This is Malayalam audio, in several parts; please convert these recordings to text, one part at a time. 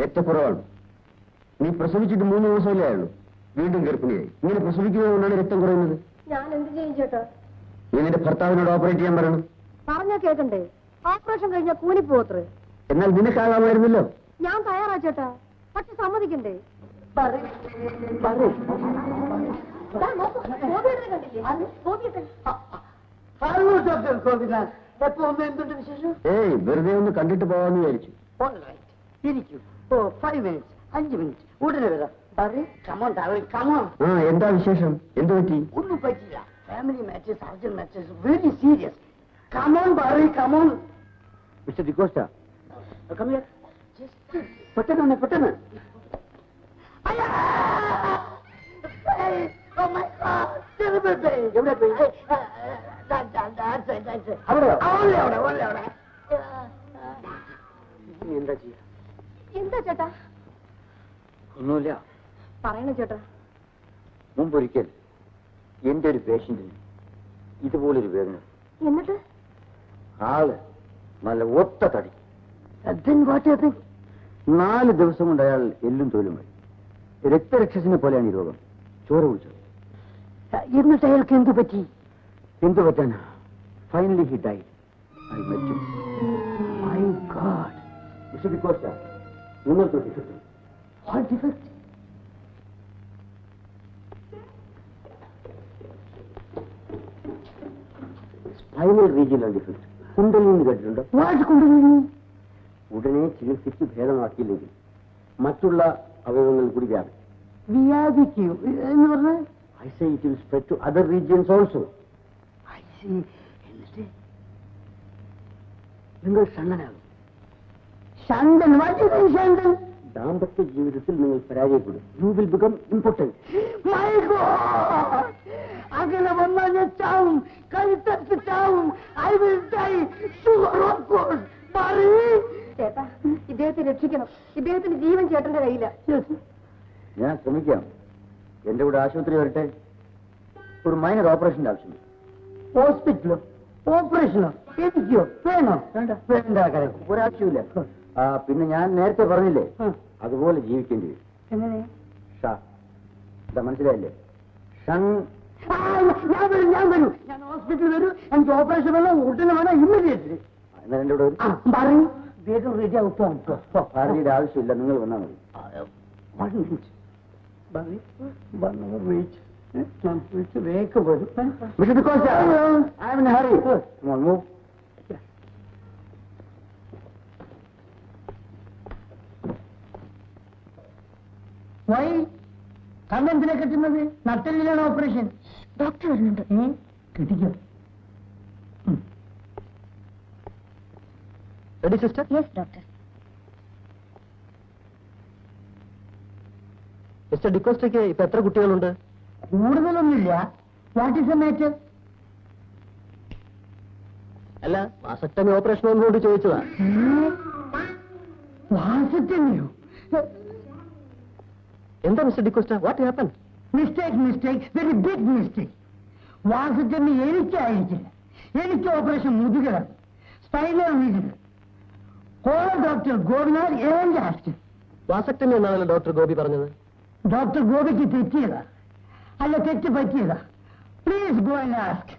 രക്തക്കുറവാണ്. നീ പ്രസവിച്ചിട്ട് മൂന്ന് ദിവസമല്ലേ ആയുള്ളൂ. വീണ്ടും ഗർഭിണിയായി. ഇങ്ങനെ പ്രസവിക്കുന്നത് കൊണ്ടാണ് രക്തം കുറയുന്നത്? ഞാൻ എന്ത് ചെയ്യും ചേട്ടാ? നീ നിന്റെ ഭർത്താവിനോട് ഓപ്പറേറ്റ് ചെയ്യാൻ പറയണം. പറഞ്ഞാ കേക്കണ്ടേ? ഓപ്പറേഷൻ കഴിഞ്ഞ കൂനിപ്പോത്രേ എന്നാൽ നിനക്കാകാമായിരുന്നല്ലോ ഞാൻ തയ്യാറാ ചേട്ടാ. പക്ഷെ സമ്മതിക്കണ്ടേ? ഏയ് വെറുതെ ഒന്ന് കണ്ടിട്ട് പോവാന്ന് വിചാരിച്ചു. இருக்கும் ஓ ஃபைவ் மினிட்ஸ் அஞ்சு மினிட்ஸ் உடனே வரும் பாரு கமான் தவறு கமான் எந்த விசேஷம்? எந்த பற்றி ஒன்றும் பற்றியா family matches urgent matches very serious come on பாரு come on mister D'Costa come here just பட்டன பட்டன ஐயா ஓ மை காட் திரும்ப போய் எவ்வளோ போய் தான் தான் தான் சரி தான் சரி அவ்வளோ அவ்வளோ அவ்வளோ அவ்வளோ என்னாச்சு എന്താ ചേട്ടാ? ഒന്നുമില്ല. പറയണ ചേട്ടാ. മുമ്പൊരിക്കൽ എന്റെ ഒരു പേഷ്യന്റിന് ഇതുപോലൊരു വേദന. എന്നിട്ട്? ആൾ നല്ല ഒത്ത തടി. നാല് ദിവസം കൊണ്ട് അയാൾ എല്ലും തോലും വഴി. രക്തരക്ഷസിനെ പോലെയാണ് ഈ രോഗം. ചോര കുടിച്ചത്. എന്നിട്ട് അയാൾക്ക് എന്ത് പറ്റി? എന്തു പറ്റാനാ? ഫൈനലി ഹി ഡൈ ഐ മരിച്ചു മൈ ഗാഡ് മിസ്റ്റർ നിങ്ങൾക്ക് defect what defect spinal regional defect കുണ്ടലിൽ നിന്ന് കേട്ടിട്ടുണ്ടോ കൊണ്ടുവന്നു ഉടനെ ചികിത്സിച്ച് ഭേദമാക്കിയില്ലെങ്കിൽ മറ്റുള്ള അവയവങ്ങൾ കൂടി വ്യാപിക്കും. വ്യാധിക്കൂ എന്ന് പറഞ്ഞാൽ I say it will spread to other regions also I see. എന്നിട്ട് നിങ്ങൾ ഷണ്ണനാകും. ഷണ്ടൻ വാട്ട് ദാമ്പത്യ ജീവിതത്തിൽ നിങ്ങൾ പരാജയപ്പെടും. You will become important my god അങ്ങനെ വന്നാൽ ഞാൻ ചാവും കഴുത്തത്ത് ചാവും. I will die sugar of course പറയൂ ചേട്ടാ ഇദ്ദേഹത്തെ രക്ഷിക്കണം. ഇദ്ദേഹത്തിന്റെ ജീവൻ ചേട്ടന്റെ കയ്യില. ഞാൻ ശ്രമിക്കാം. എന്റെ കൂടെ ആശുപത്രി വരട്ടെ? ഒരു മൈനർ ഓപ്പറേഷന്റെ ആവശ്യമില്ല. ഹോസ്പിറ്റലോ ഓപ്പറേഷനോ എനിക്കോ വേണോ. വേണ്ട. വേണ്ട കാര്യം. ഒരാവശ്യമില്ല പിന്നെ ഞാൻ നേരത്തെ പറഞ്ഞില്ലേ. അതുപോലെ ജീവിക്കേണ്ടി വരും. മനസ്സിലായില്ലേ? ഷൻ ആ, ഞാൻ വരും ഞാൻ വരും. ഞാൻ ഹോസ്പിറ്റലിൽ വരും. എനിക്ക് ഓപ്പറേഷൻ വേണം ഉടനെ വേണം ഇമ്മീഡിയറ്റ്ലി. എന്നാൽ എന്റെ കൂടെ ആ പറയൂ. വേഗം റെഡി ആവും ആവശ്യമില്ല നിങ്ങൾ വന്നാൽ മതി. ഞാൻ വിളിച്ച് വേഗം വരും. ഐ ഹറി മൂവ് വൈ കണ്ണെന്തിനെ കെട്ടുന്നത്? നട്ടലിലാണ് ഓപ്പറേഷൻ ഡോക്ടർ വരുന്നുണ്ട്. കിട്ടിക്കോ. Ready sister yes doctor mister ഡിക്കോസ്റ്റയ്ക്ക് ഇപ്പൊ എത്ര കുട്ടികളുണ്ട്? കൂടുതലൊന്നുമില്ല. വാട്ട് ഇസ് മാറ്റർ അല്ല വാസക്ടമി ഓപ്പറേഷൻ ഒന്നുകൊണ്ട് ചോദിച്ചതാ. വാസത്തിനെയോ എന്താ mister D'Costa what happen mistake mistake very big mistake വാസത്തിന് എനിക്കായിരിക്കില്ല എനിക്ക് operation മുതുകലാണ് spinal needle call doctor Gopinath ഏഴ് ആസ്റ്റ്. വാസക്ടമി എന്നാണല്ലോ ഡോക്ടർ ഗോപി പറഞ്ഞത്? ഡോക്ടർ ഗോപിക്ക് തെറ്റിയതാ. അല്ല തെറ്റ് പറ്റിയതാ. Please go and ask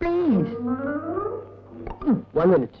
please one minute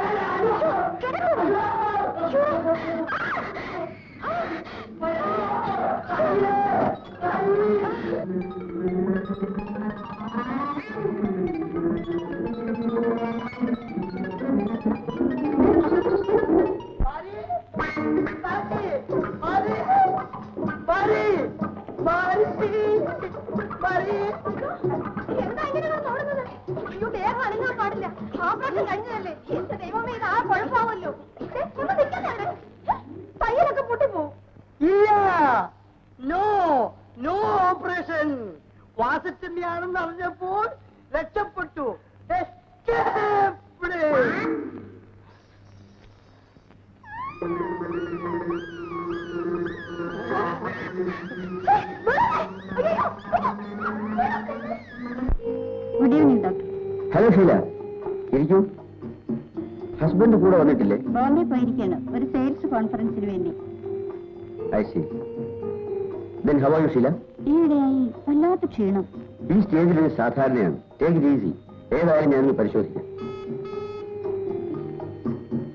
കഴിഞ്ഞതല്ലേ എന്റെ കൂടെ വന്നിട്ടില്ലേ? ബോംബെ പോയിരിക്കാണ് ഒരു സെയിൽസ് കോൺഫറൻസിന് വേണ്ടി. I see then how are you Sheela ഈയിടെയായി വല്ലാത്ത ക്ഷീണം. ഈ സ്റ്റേജിൽ ഒരു സാധാരണയാണ്. ടേക്ക് ഇറ്റ് ഈസി ഏതായാലും ഞാനൊന്ന് പരിശോധിക്കാം.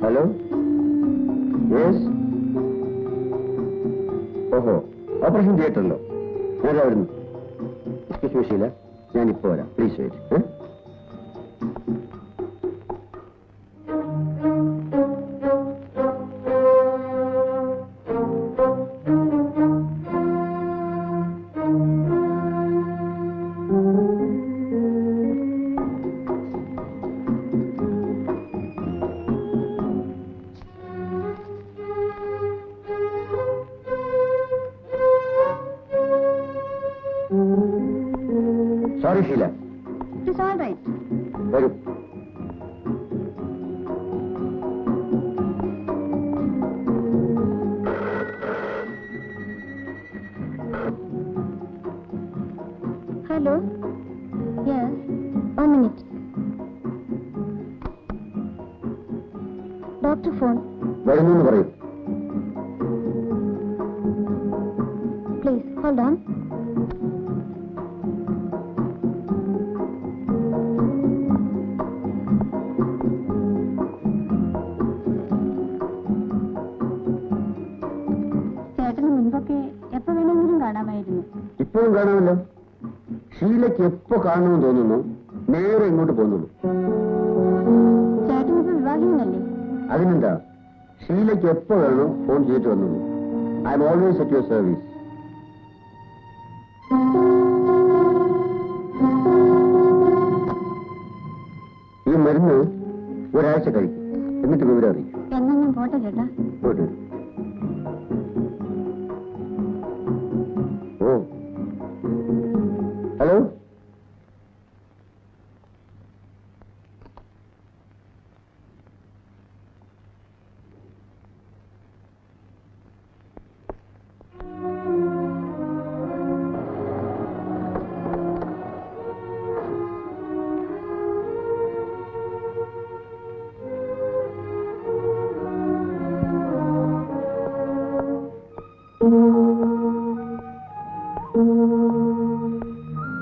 ഹലോ യെസ് ഓഹോ ഓപ്പറേഷൻ തിയേറ്ററിലോ ഞാൻ വരുന്നു എക്സ്ക്യൂസ് മീ ഷീല ഞാൻ ഇപ്പോൾ വരാം. പ്ലീസ് വെയിറ്റ് ചേട്ടന് മുൻപൊക്കെ എപ്പോ വേണമെങ്കിലും കാണാമായിരുന്നു. ഇപ്പോഴും കാണാമല്ലോ? ഷീലയ്ക്ക് എപ്പോ കാണണമെന്ന് തോന്നുന്നു? നേരെ ഇങ്ങോട്ട് പോകുന്നുള്ളൂ. ചേട്ടനിപ്പോ വിവാഹിതനല്ലേ? അതിനെന്താ? ഷീലയ്ക്ക് എപ്പോ വേണോ ഫോൺ ചെയ്തിട്ട് വന്നുള്ളൂ I'm always at your service ഈ മരുന്ന് ഒരാഴ്ച കഴിക്കും. എന്നിട്ട് വിവരം അറിയിക്കും. എന്നാ ഞാൻ പോട്ടെ ചേട്ടാ. പോയിട്ട് വരൂ.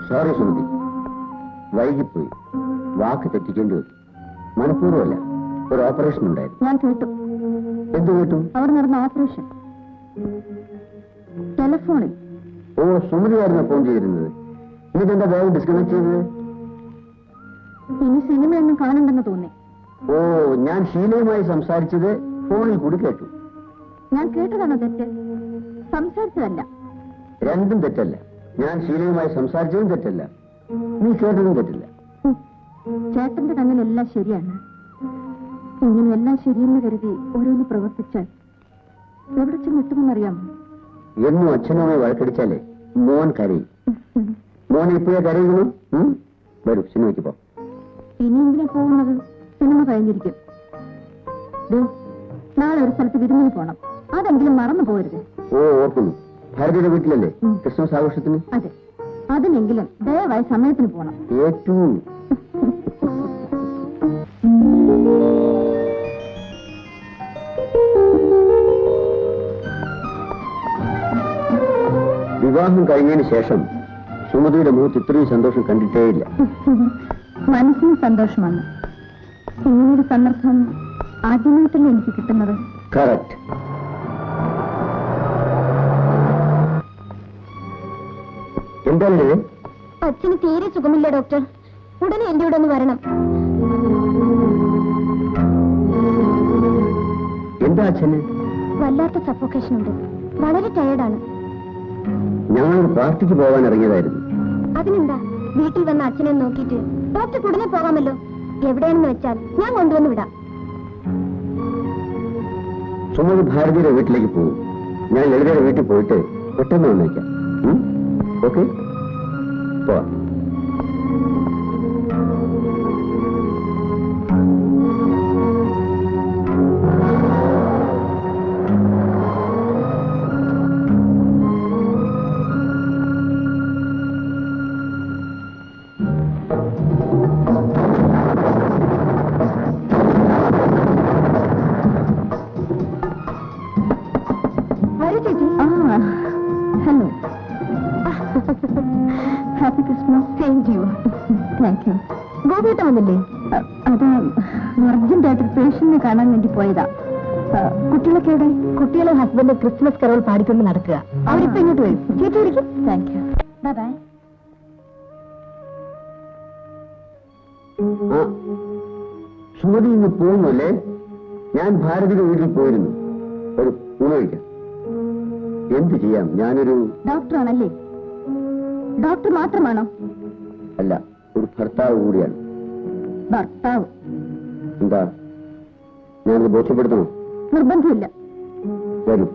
സോറി സുമതി വൈകിപ്പോയി. വാക്ക് തെറ്റിക്കേണ്ടി വരും മനഃപൂർവമല്ല ഒരു ഓപ്പറേഷൻ ഉണ്ടായിരുന്നു. ഞാൻ കേട്ടു. എന്ത് കേട്ടു? അവിടെ നടന്ന ഓപ്പറേഷൻ ടെലഫോണിൽ. ഓ സുമതിയായിരുന്നു ഫോൺ ചെയ്തിരുന്നത്? എന്നിട്ടെന്താ ബാഗ് ഡിസ്കണക്ട് ചെയ്തത്? ഇനി സിനിമയൊന്നും കാണണ്ടെന്ന് തോന്നി. ഓ ഞാൻ ഷീലയുമായി സംസാരിച്ചത് ഫോണിൽ കൂടി കേട്ടു. ഞാൻ കേട്ടതാണോ തെറ്റ്? സംസാരിച്ചതല്ല. രണ്ടും തെറ്റല്ല. ഞാൻ ശീലയുമായി സംസാരിച്ചതും തെറ്റല്ല. നീ കേട്ടതും തെറ്റില്ല. ചേട്ടന്റെ കണ്ണിൽ എല്ലാം ശരിയാണ്. ഇങ്ങനെ എല്ലാം ശരിയെന്ന് കരുതി ഓരോന്ന് പ്രവർത്തിച്ചാൽ എവിടെ ചെന്നെത്തുമെന്നറിയാമോ എന്നും അച്ഛനുമായി വഴക്കടിച്ചാലേ മോൻ കരയും. മോൻ ഇപ്പോഴേ കരയുന്നു? വരൂ സിനിമയ്ക്ക് പോ. ഇനി എന്തിനാ പോകുന്നത് സിനിമ കഴിഞ്ഞിരിക്കും. നാളെ ഒരു സ്ഥലത്ത് വിരുന്നിന് പോണം. അതെങ്കിലും മറന്നു പോകരുത്. ഓ ഓർക്കുന്നു. ഭാരതിയുടെ വീട്ടിലല്ലേ. ക്രിസ്മസ് ആഘോഷത്തിന്? അതെ. അതിനെങ്കിലും ദയവായി സമയത്തിന് പോണം. ഏറ്റവും. വിവാഹം കഴിഞ്ഞതിന് ശേഷം സുമതിയുടെ മുഖത്ത് ഇത്രയും സന്തോഷം കണ്ടിട്ടേയില്ല. മനസ്സിന് സന്തോഷമാണ്. ഇങ്ങനൊരു സന്ദർഭം ആദ്യമായിട്ടല്ലേ എനിക്ക് കിട്ടുന്നത്? കറക്റ്റ് എന്താണ് അച്ഛന് തീരെ സുഖമില്ല ഡോക്ടർ. ഉടനെ എന്റെ കൂടെ ഒന്ന് വരണം. എന്താ അച്ഛന്? വല്ലാത്ത സഫോക്കേഷൻ ഉണ്ട്. വളരെ ടയർഡാണ് ഞങ്ങൾ പാർട്ടിക്ക് പോകാൻ ഇറങ്ങിയതായിരുന്നു. അതിനെന്താ? വീട്ടിൽ വന്ന അച്ഛനെ നോക്കിയിട്ട്. ഡോക്ടർ ഉടനെ പോകാമല്ലോ. എവിടെയാണെന്ന് വെച്ചാൽ ഞാൻ കൊണ്ടുവന്ന് വിടാം. സുമതി ഭാരതിയുടെ വീട്ടിലേക്ക് പോകും ഞാൻ ലളിതയുടെ വീട്ടിൽ പോയിട്ട് പെട്ടെന്ന് വന്നേക്കാം. Okay? Fine. To you thank you ഗോപിയേട്ട വന്നില്ലേ? അത് അർജന്റായിട്ട് പേഷ്യന്റിനെ കാണാൻ വേണ്ടി പോയതാ. കുട്ടികളൊക്കെ എവിടെ? കുട്ടികളെ ഹസ്ബൻഡ് ക്രിസ്മസ് കരോൾ പാടിക്കൊണ്ട് നടക്കുക. അവരിപ്പോ ഇങ്ങോട്ട് വരും. ചേച്ചി വിളിക്കും thank you bye bye Sumathi ഇന്ന് പോകുന്നല്ലേ ഞാൻ ഭാരതിയുടെ വീട്ടിൽ പോയിരുന്നു. ഒരു ഉണവിക്കാം എന്ത് ചെയ്യാം? ഞാനൊരു ഡോക്ടറാണല്ലേ ഡോക്ടർ മാത്രമാണോ? അല്ല ഒരു ഭർത്താവ് കൂടിയാണ്. ഭർത്താവ്? എന്താ? ഞാനത് ബോധ്യപ്പെടുത്തണോ? നിർബന്ധമില്ല. വരൂ.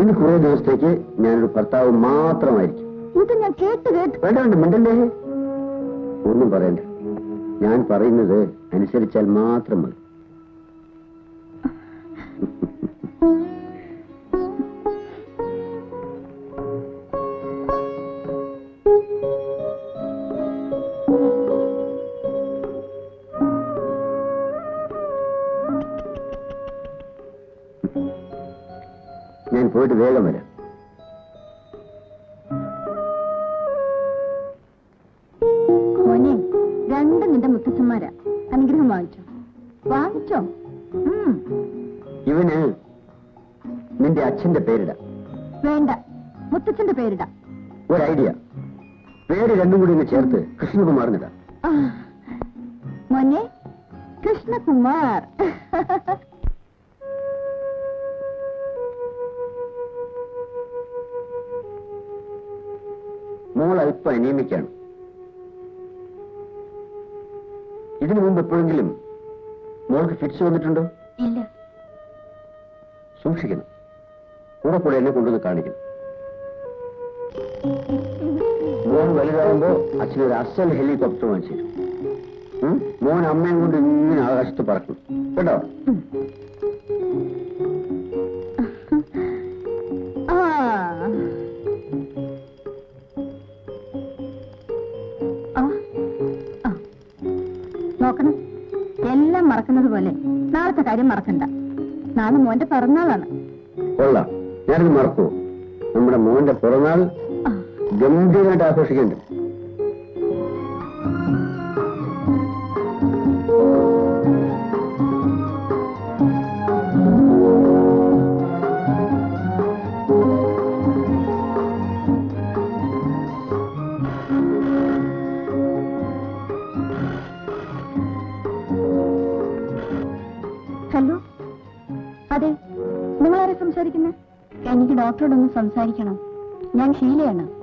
ഇനി കുറെ ദിവസത്തേക്ക് ഞാനൊരു ഭർത്താവ് മാത്രമായിരിക്കും. ഇത് ഞാൻ കേട്ട് കേട്ട് വേണ്ട വേണ്ട മിണ്ടല്ലേ? ഒന്നും പറയണ്ട. ഞാൻ പറയുന്നത് അനുസരിച്ചാൽ മാത്രം മതി. ഞാൻ പോയിട്ട് വേഗം വരാം. മോനെ രണ്ട് നിന്റെ മുത്തച്ഛന്മാരാ. അനുഗ്രഹം വാങ്ങിച്ചോ. വാങ്ങിച്ചോ? ഇവന് നിന്റെ അച്ഛന്റെ പേരിട. വേണ്ട മുത്തച്ഛന്റെ പേരിടാ. ഒരു ഐഡിയ പേര് രണ്ടും കൂടി ഒന്ന് ചേർത്ത് കൃഷ്ണകുമാറിനിടാം. മോനെ കൃഷ്ണകുമാർ. മോൾ അല്പം അനിയമിക്കാണ് ഇതിനു മുമ്പ് എപ്പോഴെങ്കിലും മോൾക്ക് ഫിറ്റ്സ് വന്നിട്ടുണ്ടോ? ഇല്ല. സൂക്ഷിക്കണം. കൂടെ കൂടെ എന്നെ കൊണ്ടുവന്ന് കാണിക്കണം. മോൻ വലുതാവുമ്പോ അച്ഛനൊരു അസൽ ഹെലികോപ്റ്റർ വാങ്ങിച്ചു മോൻ അമ്മയും കൊണ്ട് ഇങ്ങനെ ആകാശത്ത് പറക്കും. കേട്ടോ. നോക്കണം. എല്ലാം മറക്കുന്നത് പോലെ. നാളത്തെ കാര്യം മറക്കണ്ട. നാളെ മോന്റെ പിറന്നാളാണ്. കൊള്ളാം. ഞാനത് മറക്കൂ നമ്മുടെ മോന്റെ പിറന്നാൾ ഗംഭീരമായിട്ട് ആഘോഷിക്കുന്നുണ്ട്. ഹലോ? അതെ നിങ്ങളാരെ സംസാരിക്കുന്നത് എനിക്ക് ഡോക്ടറോടൊന്ന് സംസാരിക്കണം. ഞാൻ ഷീലയാണ്.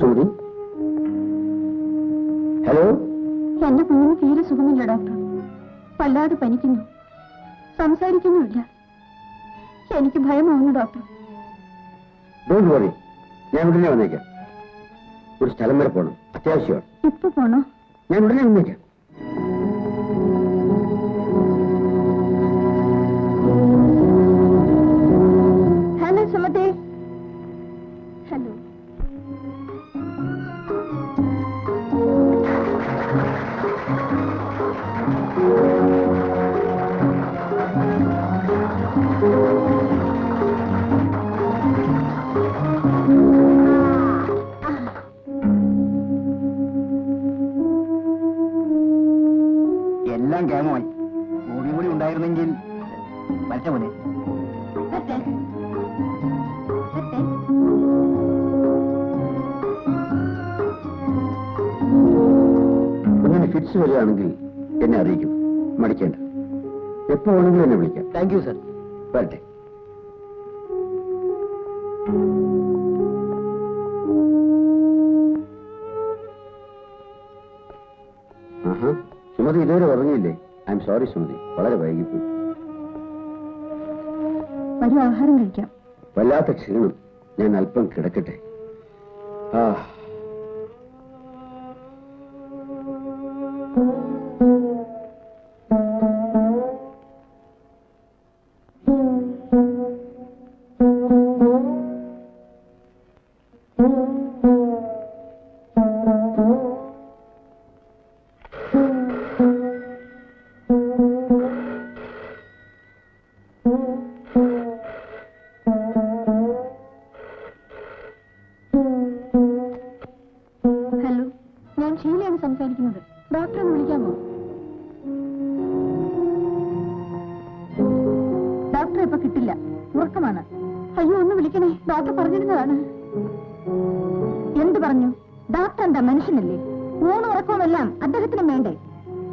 സുമതി ഹലോ? എന്റെ കുഞ്ഞിന് തീരെ സുഖമില്ല ഡോക്ടർ. വല്ലാതെ പനിക്കുന്നു. സംസാരിക്കുന്നുമില്ല. എനിക്ക് ഭയമാവുന്നു ഡോക്ടർ. ഡോണ്ട് വറി ഞാൻ ഉടനെ വന്നേക്കാം. ഒരു സ്ഥലം വരെ പോകണം അത്യാവശ്യമാണ്. ഇപ്പൊ പോണോ? ഞാൻ ഉടനെ വന്നേക്കാം. Hello Sumathi. Hello. thank you fits വരികയാണെങ്കിൽ എന്നെ അറിയിക്കും. മടിക്കേണ്ട. എപ്പോ വേണമെങ്കിലും എന്നെ വിളിക്കാം. താങ്ക് യു സർ വരട്ടെ. സുമതി ഇതുവരെ ഉറങ്ങിയില്ലേ? I'm sorry Sumathi. വളരെ വൈകിപ്പോയി. വരൂ ആഹാരം കഴിക്കാം. വല്ലാത്ത ക്ഷീണം. ഞാൻ അല്പം കിടക്കട്ടെ. ആ ഹലോ ഞാൻ ഷീലയാണ് സംസാരിക്കുന്നത്. ഡോക്ടറെ ഒന്ന് വിളിക്കാമോ? ഡോക്ടറെ ഇപ്പൊ കിട്ടില്ല. ഉറക്കമാണ്. അയ്യോ ഒന്ന് വിളിക്കണേ. ഡോക്ടർ പറഞ്ഞിരുന്നതാണ്. എന്ത് പറഞ്ഞു? ഡോക്ടർ എന്താ മനുഷ്യനല്ലേ? മൂന്ന് ഉറക്കവുമെല്ലാം അദ്ദേഹത്തിനും വേണ്ടേ?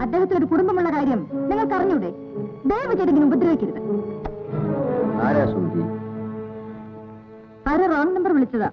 അദ്ദേഹത്തിന് ഒരു കുടുംബമുള്ള കാര്യം നിങ്ങൾക്ക് അറിഞ്ഞൂടെ ദയവ് ചെയ്തെങ്കിലും ഉപദ്രവിക്കരുത്. ആരാ റോങ് നമ്പർ വിളിച്ചതാ?